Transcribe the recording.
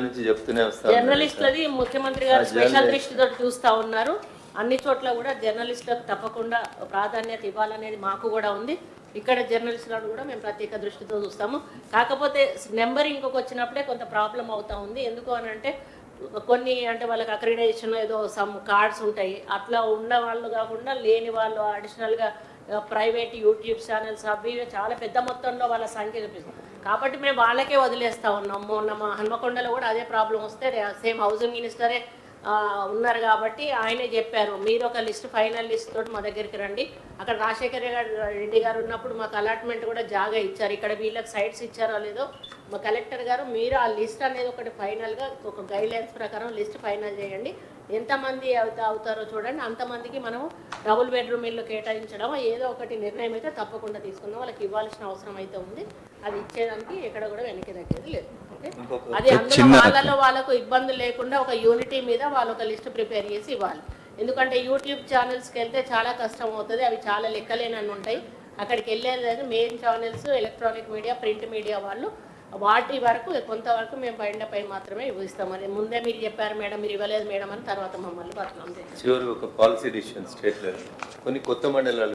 నుంచి చెప్తూనే వస్తాం జర్నలిస్టులది ముఖ్యమంత్రి గారు స్పెషల్ దృష్టితో చూస్తా ఉన్నారు. అన్ని చోట్ల కూడా జర్నలిస్టులకు తప్పకుండా ప్రాధాన్యత ఇవ్వాలనేది మాకు కూడా ఉంది. ఇక్కడ జర్నలిస్టులను కూడా మేము ప్రత్యేక దృష్టితో చూస్తాము. కాకపోతే నెంబరింగ్కి వచ్చినప్పుడే కొంత ప్రాబ్లం అవుతా ఉంది. ఎందుకు అని అంటే కొన్ని అంటే వాళ్ళకి అక్రిడేషన్ ఏదో సమ్ కార్డ్స్ ఉంటాయి. అట్లా ఉన్న వాళ్ళు కాకుండా లేని వాళ్ళు అడిషనల్గా ప్రైవేట్ యూట్యూబ్ ఛానల్స్ అవి ఇవి చాలా పెద్ద మొత్తంలో వాళ్ళ సంఖ్య చూపిస్తుంది కాబట్టి మేము వాళ్ళకే వదిలేస్తా ఉన్నాం. మొన్న మా హన్మకొండలో కూడా అదే ప్రాబ్లం వస్తే సేమ్ హౌసింగ్ మినిస్టరే ఉన్నారు కాబట్టి ఆయనే చెప్పారు మీరు ఒక లిస్ట్ ఫైనల్ లిస్ట్ తోటి మా దగ్గరికి రండి. అక్కడ రాజశేఖర గారు రెడ్డి గారు ఉన్నప్పుడు మాకు అలాట్మెంట్ కూడా జాగా ఇచ్చారు. ఇక్కడ వీళ్ళకి సైట్స్ ఇచ్చారో లేదో మా కలెక్టర్ గారు మీరు ఆ లిస్ట్ అనేది ఒకటి ఫైనల్గా ఒక గైడ్లైన్స్ ప్రకారం లిస్ట్ ఫైనల్ చేయండి. ఎంతమంది అవుతా అవుతారో చూడండి. అంతమందికి మనం డబుల్ బెడ్రూమ్ ఇల్లు కేటాయించడం ఏదో ఒకటి నిర్ణయం అయితే తప్పకుండా తీసుకుందాం. వాళ్ళకి ఇవ్వాల్సిన అవసరం అయితే ఉంది. అది ఇచ్చేదానికి ఎక్కడ కూడా వెనక్కి తగ్గేది లేదు. అది అందులో వాళ్ళలో వాళ్ళకు ఇబ్బంది లేకుండా ఒక యూనిటీ మీద వాళ్ళు ఒక లిస్ట్ ప్రిపేర్ చేసి ఇవ్వాలి. ఎందుకంటే యూట్యూబ్ ఛానల్స్కి వెళ్తే చాలా కష్టం అవుతుంది అవి చాలా లెక్కలేనని ఉంటాయి. అక్కడికి వెళ్ళేది main channels electronic media print media వాళ్ళు వాటి వరకు కొంతవరకు మేము పైన పై మాత్రమే ఇస్తాం మరి ముందే మీరు చెప్పారు మేడం మీరు ఇవ్వలేదు మేడం అని తర్వాత మమ్మల్ని చేయాలి చివరికి ఒక పాలసీ డిసిషన్ స్టేట్ లెవెల్. కొన్ని కొత్త మండలాలు